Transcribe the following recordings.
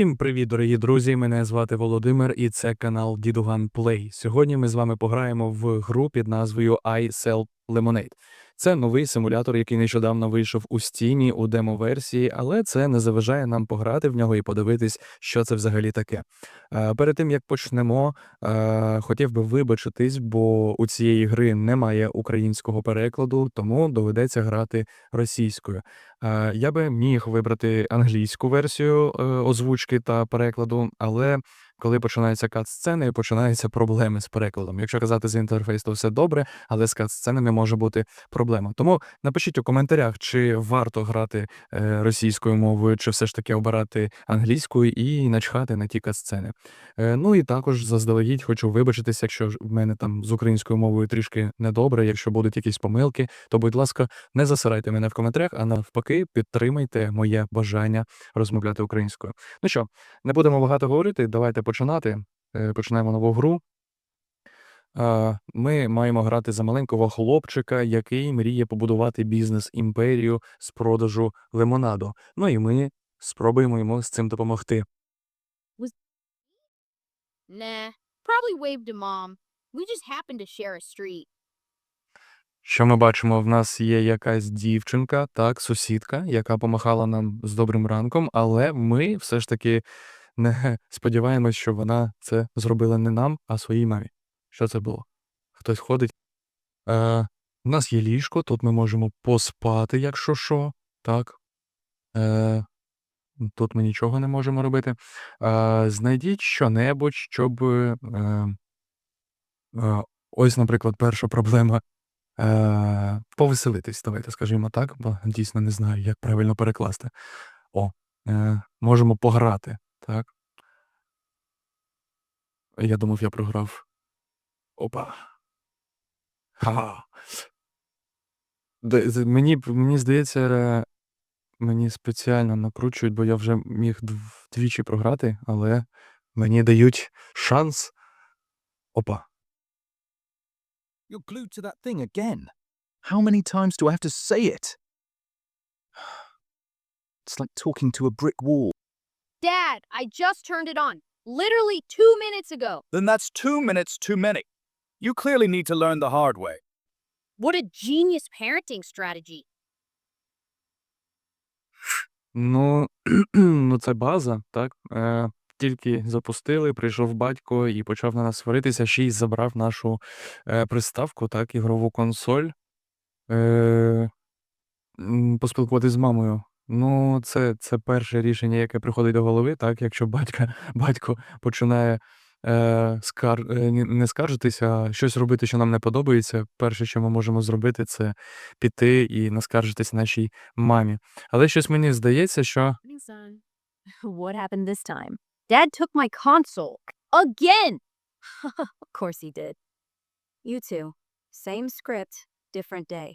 Всім привіт, дорогі друзі! Мене звати Володимир, і це канал Дідуган Play. Сьогодні ми з вами пограємо в гру під назвою I Sell Lemonade. Це новий симулятор, який нещодавно вийшов у стіні у демо-версії, але це не заважає нам пограти в нього і подивитись, що це взагалі таке. Е, Перед тим як почнемо, е, хотів би вибачитись, бо у цієї гри немає українського перекладу, тому доведеться грати російською. Е, Я би міг вибрати англійську версію озвучки та перекладу, але коли починаються кат-сцени, починаються проблеми з перекладом. Якщо казати з інтерфейс, то все добре, але з кат-сценами може бути проблема. Тому напишіть у коментарях, чи варто грати е, російською мовою, чи все ж таки обирати англійською і начхати на ті кат-сцени. Е, Ну і також заздалегідь хочу вибачитися, якщо в мене там з українською мовою трішки недобре, якщо будуть якісь помилки, то будь ласка, не засирайте мене в коментарях, а навпаки, підтримайте моє бажання розмовляти українською. Ну що, не будемо багато говорити, давайте починати. Е, Починаємо нову гру. Ми маємо грати за маленького хлопчика, який мріє побудувати бізнес-імперію з продажу лимонаду. Ну і ми спробуємо йому з цим допомогти. Nah, probably waved to mom. We just happened to share a street. Що ми бачимо, в нас є якась дівчинка, так, сусідка, яка помахала нам з добрим ранком, але ми все ж таки не сподіваємось, що вона це зробила не нам, а своїй мамі. Що це було? Хтось ходить. Е, у нас є ліжко, тут ми можемо поспати, якщо що. Так. Е, тут ми нічого не можемо робити. Е, знайдіть щонебудь, щоб. Е, е, ось, наприклад, перша проблема. Е, повеселитись, давайте скажімо так, бо дійсно не знаю, як правильно перекласти. О, е, можемо пограти, так? Я думав, я програв. Опа. Ха. Мені, мені здається, мені спеціально накручують, бо я вже міг дв- двічі програти, але мені дають шанс. Опа. You're glued to that thing again. How many times do I have to say it? It's like talking to a brick wall. Dad, I just turned it on. Literally two minutes ago. Then that's two minutes too many. You clearly need to learn the hard way. What a genius parenting strategy. Ну, ну це база, так? Е, тільки запустили, прийшов батько і почав на нас сваритися, ще й забрав нашу е, приставку, так, ігрову консоль. Е, м, поспілкуватись з мамою. Ну, це, це перше рішення, яке приходить до голови, так, якщо батька, батько починає е, скар... е, не скаржитися, а щось робити, що нам не подобається. Перше, що ми можемо зробити, це піти і наскаржитись нашій мамі. Але щось мені здається, що son. What happened this time? Dad took my console. Again! Of course he did. You two. Same script, different day.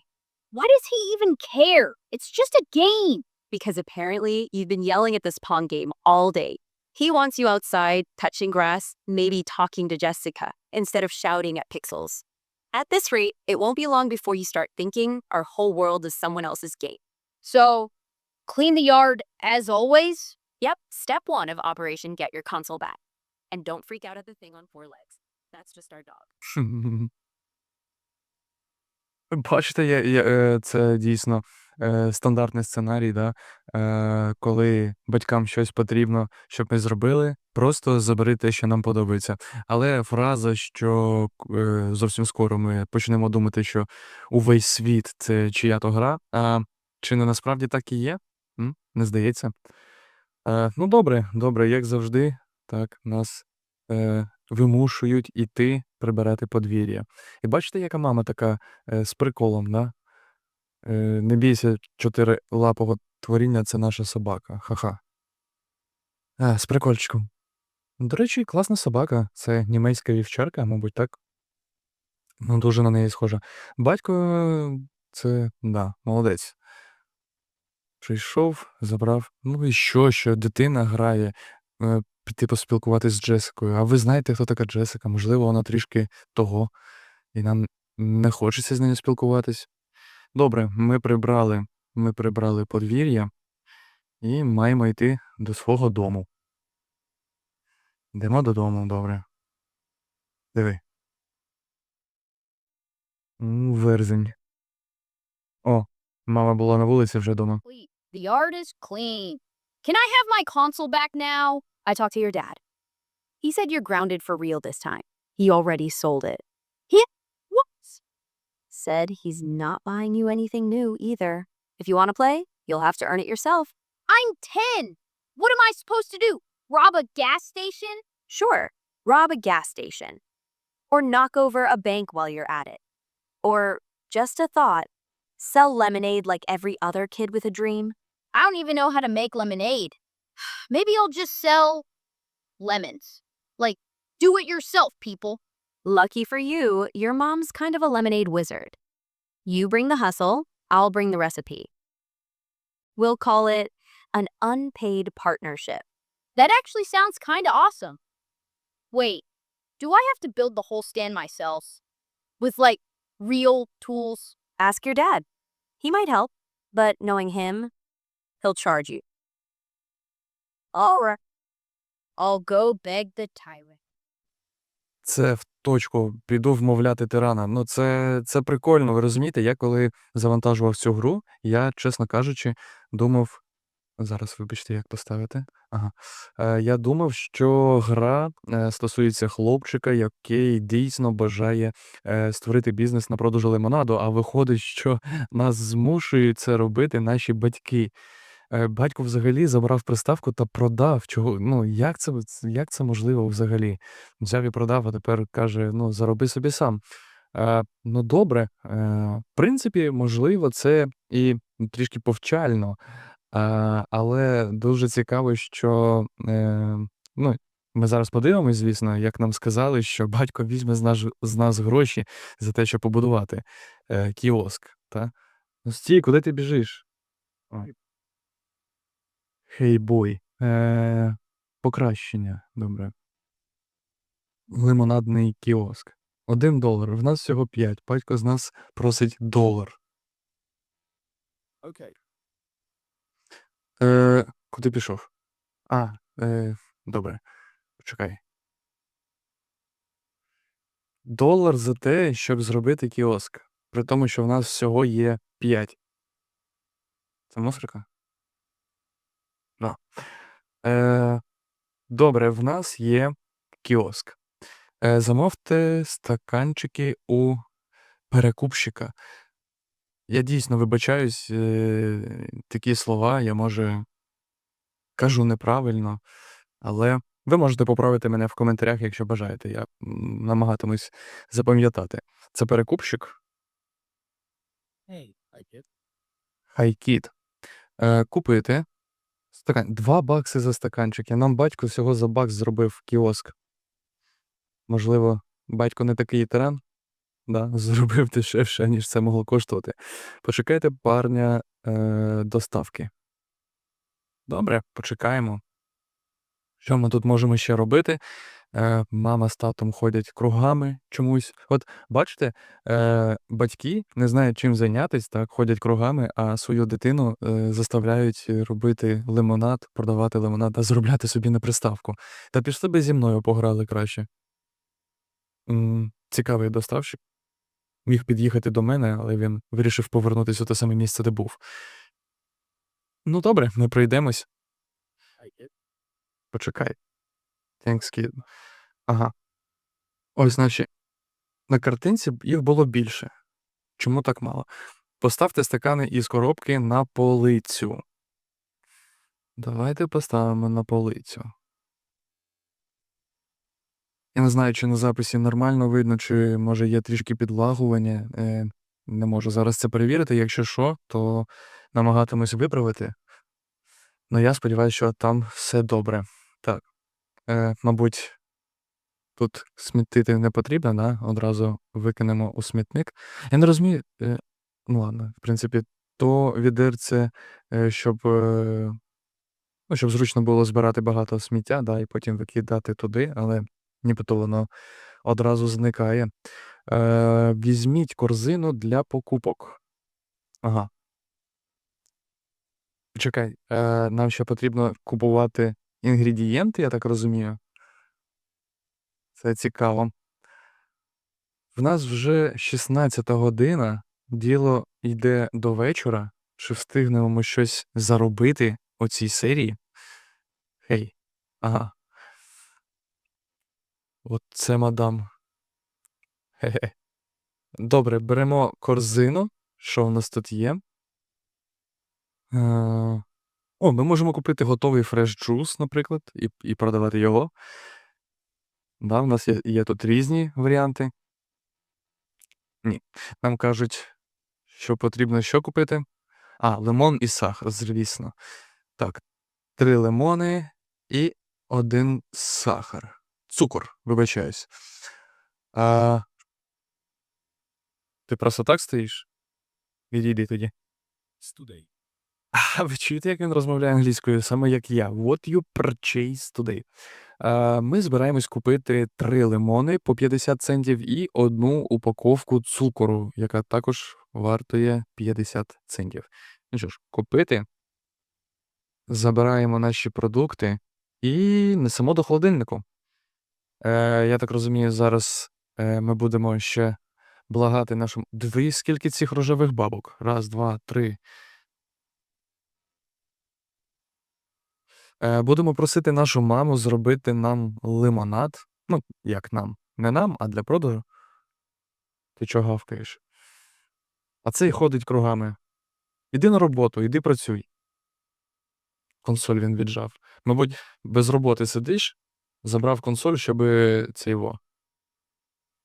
Why does he even care? It's just a game. Because apparently you've been yelling at this Pong game all day. He wants you outside, touching grass, maybe talking to Jessica, instead of shouting at pixels. At this rate, it won't be long before you start thinking our whole world is someone else's game. So, clean the yard as always? Yep, step one of Operation Get Your Console Back. And don't freak out at the thing on four legs. That's just our dog. Бачите, я, я, е, це дійсно е, стандартний сценарій, да? е, коли батькам щось потрібно, щоб ми зробили, просто забери те, що нам подобається. Але фраза, що е, зовсім скоро ми почнемо думати, що увесь світ це чия-то гра, а чи не насправді так і є? М? Не здається. Е, ну, добре, добре, як завжди, так, нас е, вимушують іти прибирати подвір'я. І бачите, яка мама така е, з приколом, да? Е, не бійся, чотирилапого творіння це наша собака. Ха-ха. Е, з прикольчиком. До речі, класна собака. Це німецька вівчарка, мабуть, так? Ну, дуже на неї схожа. Батько е, це, да, молодець. Прийшов, забрав. Ну і що, що дитина грає, піти поспілкуватись з Джесикою. А ви знаєте, хто така Джесика? Можливо, вона трішки того, і нам не хочеться з нею спілкуватись. Добре, ми прибрали, ми прибрали подвір'я і маємо йти до свого дому. Йдемо додому, добре. Диви. Верзень. О, мама була на вулиці вже дома. The yard is clean. Can I have my console back now? I talked to your dad. He said you're grounded for real this time. He already sold it. Said he's not buying you anything new either. If you want to play, you'll have to earn it yourself. I'm 10. What am I supposed to do? Rob a gas station? Sure, rob a gas station. Or knock over a bank while you're at it. Or, just a thought, sell lemonade like every other kid with a dream. I don't even know how to make lemonade. Maybe I'll just sell lemons. Like, do it yourself, people. Lucky for you, your mom's kind of a lemonade wizard. You bring the hustle, I'll bring the recipe. We'll call it an unpaid partnership. That actually sounds kind of awesome. Wait, do I have to build the whole stand myself? With like real tools? Ask your dad. He might help, but knowing him, he'll charge you. All right. I'll go beg the tyrant. Це в точку. Піду вмовляти тирана. Ну, це, це прикольно. Ви розумієте, я коли завантажував цю гру, я, чесно кажучи, думав. Зараз вибачте, як поставити. Ага. Е, я думав, що гра е, стосується хлопчика, який дійсно бажає е, створити бізнес на продажу лимонаду, а виходить, що нас змушують це робити наші батьки. Е, батько взагалі забрав приставку та продав. Чого? Ну, як це, як це можливо взагалі? Взяв і продав, а тепер каже: ну, зароби собі сам. Е, ну, добре, е, в принципі, можливо, це і трішки повчально. А, але дуже цікаво, що е, ну, ми зараз подивимось, звісно, як нам сказали, що батько візьме з нас, з нас гроші за те, щоб побудувати е, кіоск. Та? Ну, стій, куди ти біжиш? Ой. Хей бой. Е, покращення, добре. Лимонадний кіоск. Один долар. В нас всього п'ять. Батько з нас просить долар. Okay. Е, куди пішов? А, е, добре. Почекай. Долар за те, щоб зробити кіоск. При тому, що в нас всього є 5. Це мусорка? Да. Е, добре, в нас є кіоск. Е, замовте стаканчики у перекупщика. Я дійсно вибачаюсь, е, такі слова я, може, кажу неправильно, але ви можете поправити мене в коментарях, якщо бажаєте. Я м, намагатимусь запам'ятати. Це перекупщик Hey, I. Хайкіт. Е, купити стакан. 2 бакси за стаканчик. Я Нам батько всього за бакс зробив кіоск. Можливо, батько не такий тиран? Да, зробив дешевше, ніж це могло коштувати. Почекайте парня е, доставки. Добре, почекаємо. Що ми тут можемо ще робити? Е, мама з татом ходять кругами чомусь. От бачите, е, батьки не знають, чим зайнятися, так, ходять кругами, а свою дитину е, заставляють робити лимонад, продавати лимонад, а заробляти собі на приставку. Та пішли би зі мною пограли краще. М, Цікавий доставщик. Міг під'їхати до мене, але він вирішив повернутися у те саме місце, де був. Ну, добре, ми пройдемось. Почекай. Thanks, kid. Ага. Ось, значить, на картинці їх було більше. Чому так мало? Поставте стакани із коробки на полицю. Давайте поставимо на полицю. Я не знаю, чи на записі нормально видно, чи може є трішки підлагування. Е, не можу зараз це перевірити. Якщо що, то намагатимусь виправити. Ну, я сподіваюся, що там все добре. Так. Е, мабуть, тут смітити не потрібно, да? одразу викинемо у смітник. Я не розумію. Е, ну ладно, в принципі, то відерце, е, щоб, е, ну, щоб зручно було збирати багато сміття, да, і потім викидати туди, але нібито воно одразу зникає. Е, візьміть корзину для покупок. Ага. Чекай, е, нам ще потрібно купувати інгредієнти, я так розумію. Це цікаво. В нас вже 16 година, діло йде до вечора. Чи встигнемо ми щось заробити у цій серії? Хей, ага. От це мадам. Хе-хе. Добре, беремо корзину. Що в нас тут є? Е, О, ми можемо купити готовий фреш джус, наприклад, і, і продавати його. Да, в нас є, є тут різні варіанти. Ні. Нам кажуть, що потрібно що купити? А, лимон і сахар, звісно. Так, три лимони і один сахар. Цукор, вибачаюсь. А... Ти просто так стоїш? Відійди тоді. Today. А ви чуєте, як він розмовляє англійською, саме як я. What you purchase today. Ми збираємось купити три лимони по 50 центів і одну упаковку цукору, яка також вартує 50 центів. Ну що ж, купити, забираємо наші продукти і несемо до холодильнику. Е, я так розумію, зараз е, ми будемо ще благати нашому. Дивись, скільки цих рожевих бабок. Раз, два, три. Будемо просити нашу маму зробити нам лимонад. Ну, як нам? Не нам, а для продажу. Ти чого гавкаєш? А цей ходить кругами. Іди на роботу, іди працюй. Консоль він віджав. Мабуть, без роботи сидиш, забрав консоль, щоб це його.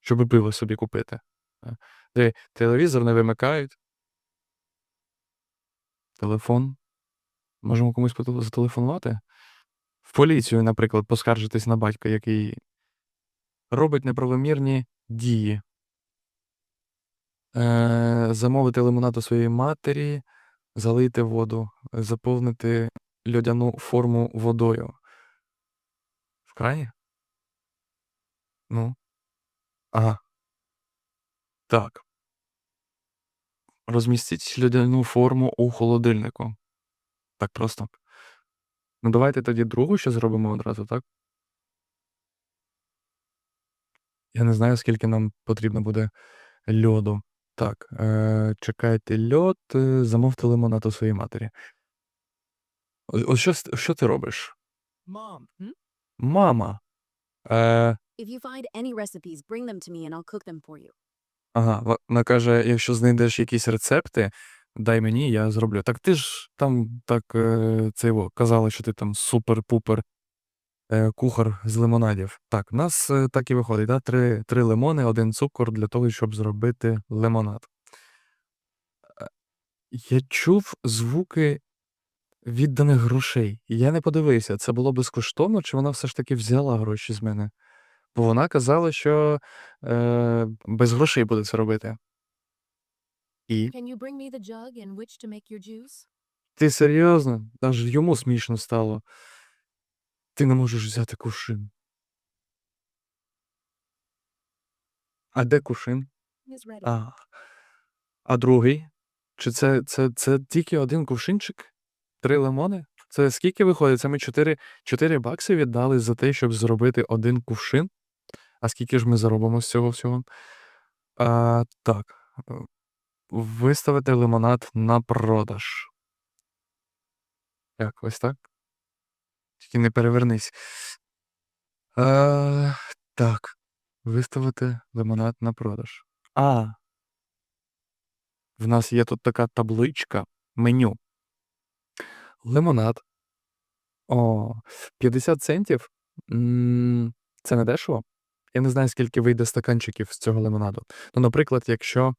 Щоб пиво собі купити. Е, Диви, телевізор не вимикають. Телефон. Можемо комусь зателефонувати? В поліцію, наприклад, поскаржитись на батька, який робить неправомірні дії. Е, замовити лимонад у своєї матері, залити воду, заповнити льодяну форму водою. В краї? Ну. Ага. Так. Розмістіть льодяну форму у холодильнику. Так просто. Ну, давайте тоді другу ще зробимо одразу, так? Я не знаю, скільки нам потрібно буде льоду. Так, е, чекайте льод, е, замовте лимонад у своїй матері. О- Ось що, с- що ти робиш? Mom. Мама. Е, If you find any recipes, bring them to me and I'll cook them for you. ага, ва- вона каже, якщо знайдеш якісь рецепти, дай мені, я зроблю. Так ти ж там так е, це його, казала, що ти там супер-пупер е, кухар з лимонадів. Так, у нас е, так і виходить, да? три, три лимони, один цукор для того, щоб зробити лимонад. Я чув звуки відданих грошей. Я не подивився, це було безкоштовно, чи вона все ж таки взяла гроші з мене. Бо вона казала, що е, без грошей буде це робити. І Can you bring me the jug in which to make your juice? ти серйозно? Аж йому смішно стало. Ти не можеш взяти кувшин. А де кувшин? Ready. А, а другий? Чи це, це, це тільки один кувшинчик? Три лимони? Це скільки виходить? Це ми 4, 4 бакси віддали за те, щоб зробити один кувшин. А скільки ж ми заробимо з цього всього? А, так. Е, Виставити лимонад на продаж. Як, ось так? Тільки не перевернись. А, так. Виставити лимонад на продаж. А. В нас є тут така табличка меню. Лимонад. О, 50 центів. Це не дешево. Я не знаю, скільки вийде стаканчиків з цього лимонаду. Ну, наприклад, якщо.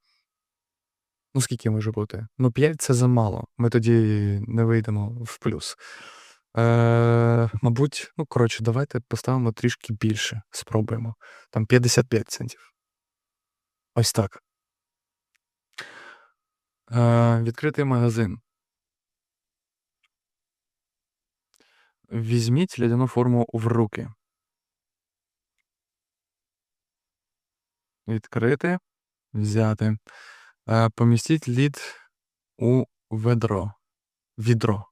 Ну, скільки може бути? Ну, 5 це замало. Ми тоді не вийдемо в плюс. Е, мабуть, ну, коротше, давайте поставимо трішки більше. Спробуємо. Там 55 центів. Ось так. Е, відкритий магазин. Візьміть лядяну форму в руки. Відкрити. Взяти. Е, помістіть лід у ведро. Відро.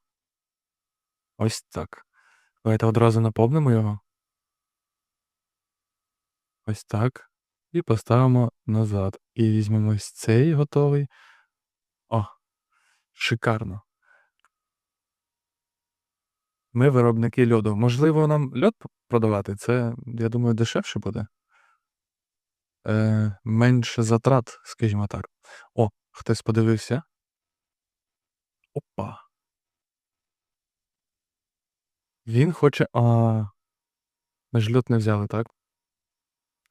Ось так. Давайте одразу наповнимо його. Ось так. І поставимо назад. І візьмемо ось цей готовий. О, шикарно. Ми виробники льоду. Можливо, нам льод продавати? Це, я думаю, дешевше буде. Е, менше затрат, скажімо так. О, хтось подивився. Опа. Він хоче. А. Ж льод не взяли, так?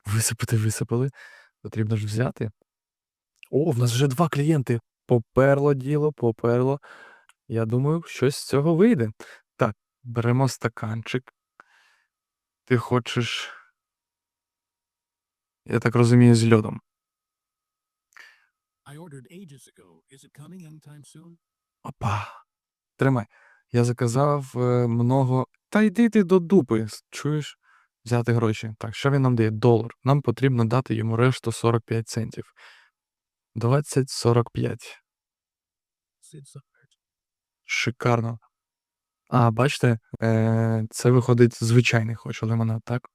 Висипати висипали. Потрібно ж взяти. О, в нас вже два клієнти. Поперло діло, поперло. Я думаю, щось з цього вийде. Так, беремо стаканчик. Ти хочеш. Я так розумію, з льодом. I ordered ages ago. Is it coming anytime soon? Опа. Тримай. Я заказав е, много. Та йди ти до дупи, с- чуєш? Взяти гроші. Так, що він нам дає? Долар. Нам потрібно дати йому решту 45 центів. 20-45. Шикарно. А, бачите, е, це виходить звичайний хочу лимонад, так?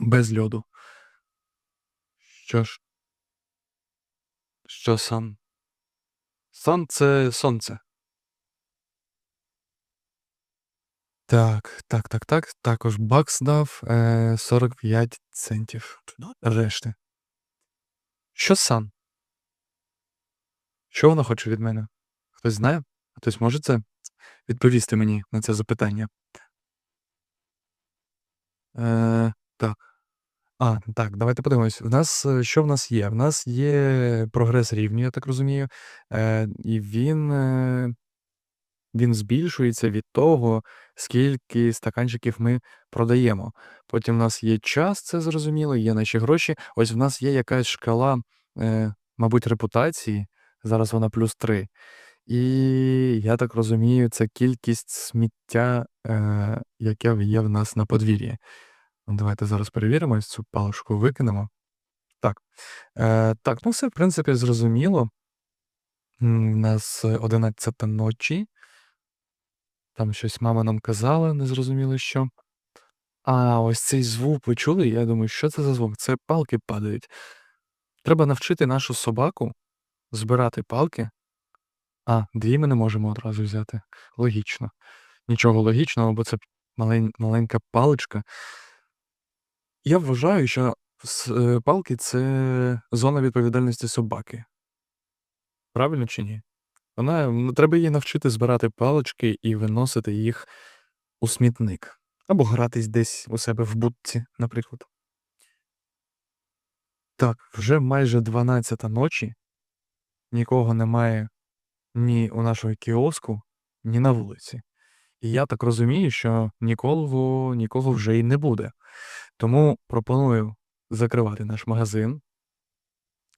Без льоду. Що ж? Що сан? Сан це сонце. Так, так, так, так. Також бакс дав е, 45 центів. Решти. Що сан? Що вона хоче від мене? Хтось знає? Хтось може це відповісти мені на це запитання? Е, так. А, так, давайте подивимось. В нас е, що в нас є? В нас є прогрес рівню, я так розумію. Е, і він, е, він збільшується від того, скільки стаканчиків ми продаємо. Потім в нас є час, це зрозуміло, є наші гроші. Ось в нас є якась шкала, е, мабуть, репутації. Зараз вона плюс 3. І я так розумію, це кількість сміття, е, яке є в нас на подвір'ї. Ну, Давайте зараз перевіримо, цю паличку викинемо. Так. Е, так, ну все, в принципі, зрозуміло. У нас 11 ночі. Там щось мама нам казала, не зрозуміло що. А, ось цей звук ви чули? Я думаю, що це за звук? Це палки падають. Треба навчити нашу собаку збирати палки. А, дві ми не можемо одразу взяти. Логічно. Нічого логічного, бо це малень, маленька паличка. Я вважаю, що е, палки це зона відповідальності собаки. Правильно чи ні? Вона треба її навчити збирати палички і виносити їх у смітник. Або гратись десь у себе в будці, наприклад. Так, вже майже 12 ночі. Нікого немає ні у нашого кіоску, ні на вулиці. І я так розумію, що ніколи нікого вже й не буде. Тому пропоную закривати наш магазин.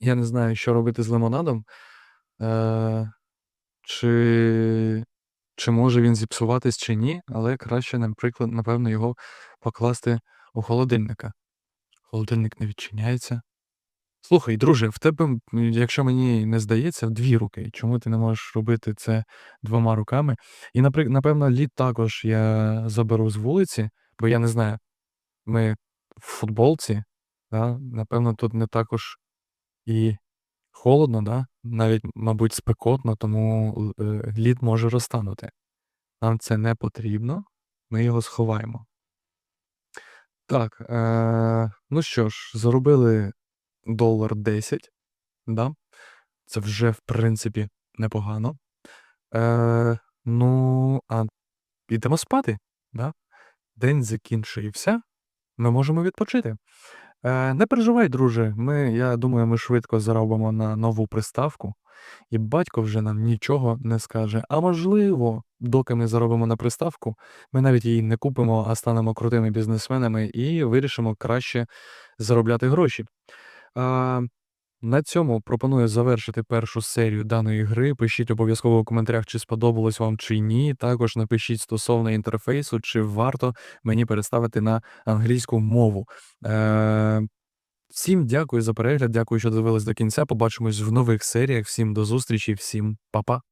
Я не знаю, що робити з лимонадом. Е, чи, чи може він зіпсуватись, чи ні, але краще, наприклад, напевно, його покласти у холодильника. Холодильник не відчиняється. Слухай, друже, в тебе, якщо мені не здається, дві руки. Чому ти не можеш робити це двома руками? І, наприк- напевно, лід також я заберу з вулиці, бо я не знаю, ми в футболці, да? напевно, тут не також і холодно, да? навіть, мабуть, спекотно, тому е, лід може розтанути. Нам це не потрібно, ми його сховаємо. Так, е, ну що ж, заробили долар 10, да? Це вже, в принципі, непогано. Е, ну, а підемо спати, да? День закінчився, ми можемо відпочити. Е, не переживай, друже, ми, я думаю, ми швидко заробимо на нову приставку, і батько вже нам нічого не скаже. А можливо, доки ми заробимо на приставку, ми навіть її не купимо, а станемо крутими бізнесменами і вирішимо краще заробляти гроші. А, на цьому пропоную завершити першу серію даної гри. Пишіть обов'язково у коментарях, чи сподобалось вам чи ні. Також напишіть стосовно інтерфейсу, чи варто мені переставити на англійську мову. Е, всім дякую за перегляд, дякую, що дивились до кінця. Побачимось в нових серіях. Всім до зустрічі, всім па-па.